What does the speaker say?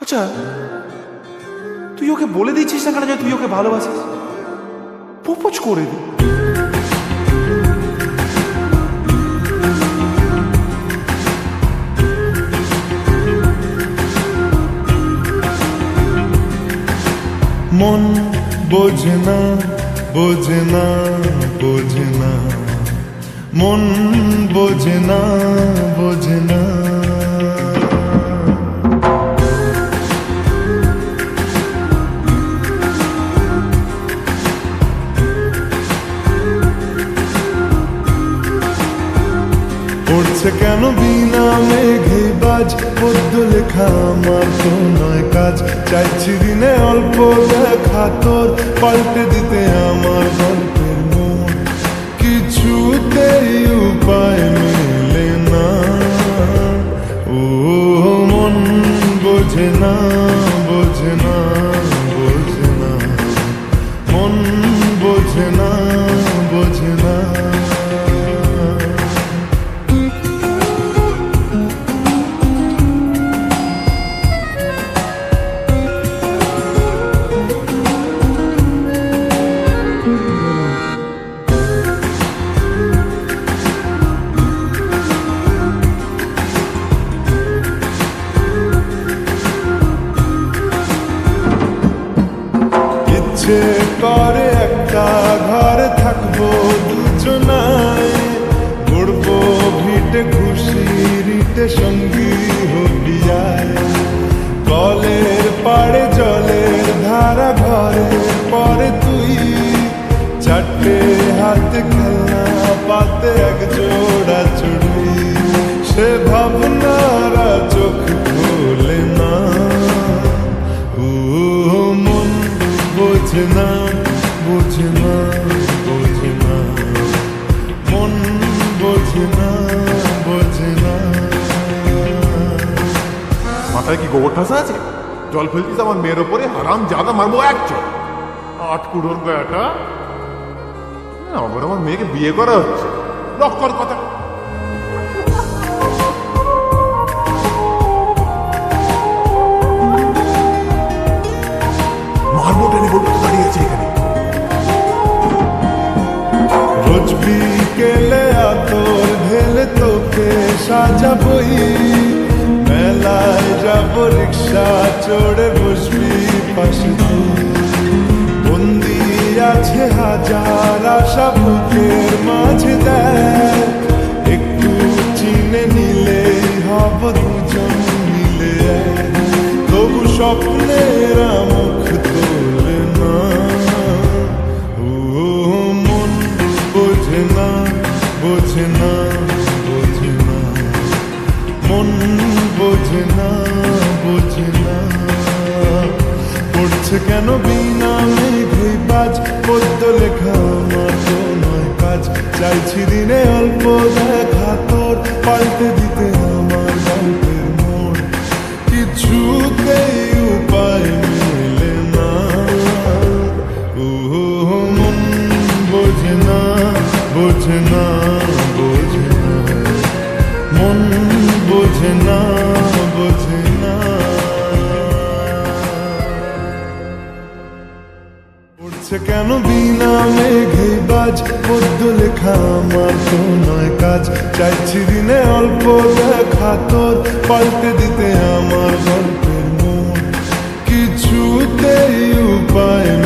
আচ্ছা তুই ওকে বলে দিচ্ছিস না কেন যে তুই ওকে ভালোবাসিস? প্রপোজ করে দি। মন বোঝে না বোঝে না বোঝে না। মন বোঝে না বোঝে না। পড়ছে কেন বিনা মেঘে বাজ? পদ্য লেখা আমার তো নয় কাজ। চাইছি দিনে অল্প দেখা তোর, পাল্টে দিতে আমার গল্পের মোড় কিছুতেই উপায় মেলে না। ও মন বোঝে না বোঝে না বোঝে না। মন বোঝে না। ইচ্ছে করে একটা ঘরে থাকব দুজনায় বোঝে মাথায় কি গোবর ঠাসা আছে? জল ফেলছিস আমার মেয়ের ওপরে হারাম জাদা মারবো এক চোখ। আট কুড়োর বেটা আবার আমার মেয়েকে বিয়ে করা হচ্ছে। লক্কর কথা। বিকেলে আতর ঢেলে তোকে সাজাবই। মেলায় যাব, রিক্সা চড়ে বসবি পাশে বন্দি আছে হাজার আশা বুকের মাঝে দেখ। একটু চিনে নিলেই হব দুজন মিলে। তবু স্বপ্নের বোঝে না বোঝে না। মন বোঝে না বোঝে না। পড়ছে কেন বিনা মেঘে বাজ পদ্য লেখা আমার নয় কাজ। চাইছি দিনে অল্প দেখা তোর পাল্টে দিতে মন বোঝে না বোঝে না। উঠছে কেন বিনা মেঘে বাজ পদ্য লেখা আমার তো কাজ। চাইছি দিনে অল্প দেখা তোর, পাল্টে দিতে আমার গল্পের মন। কিছুতেই উপায়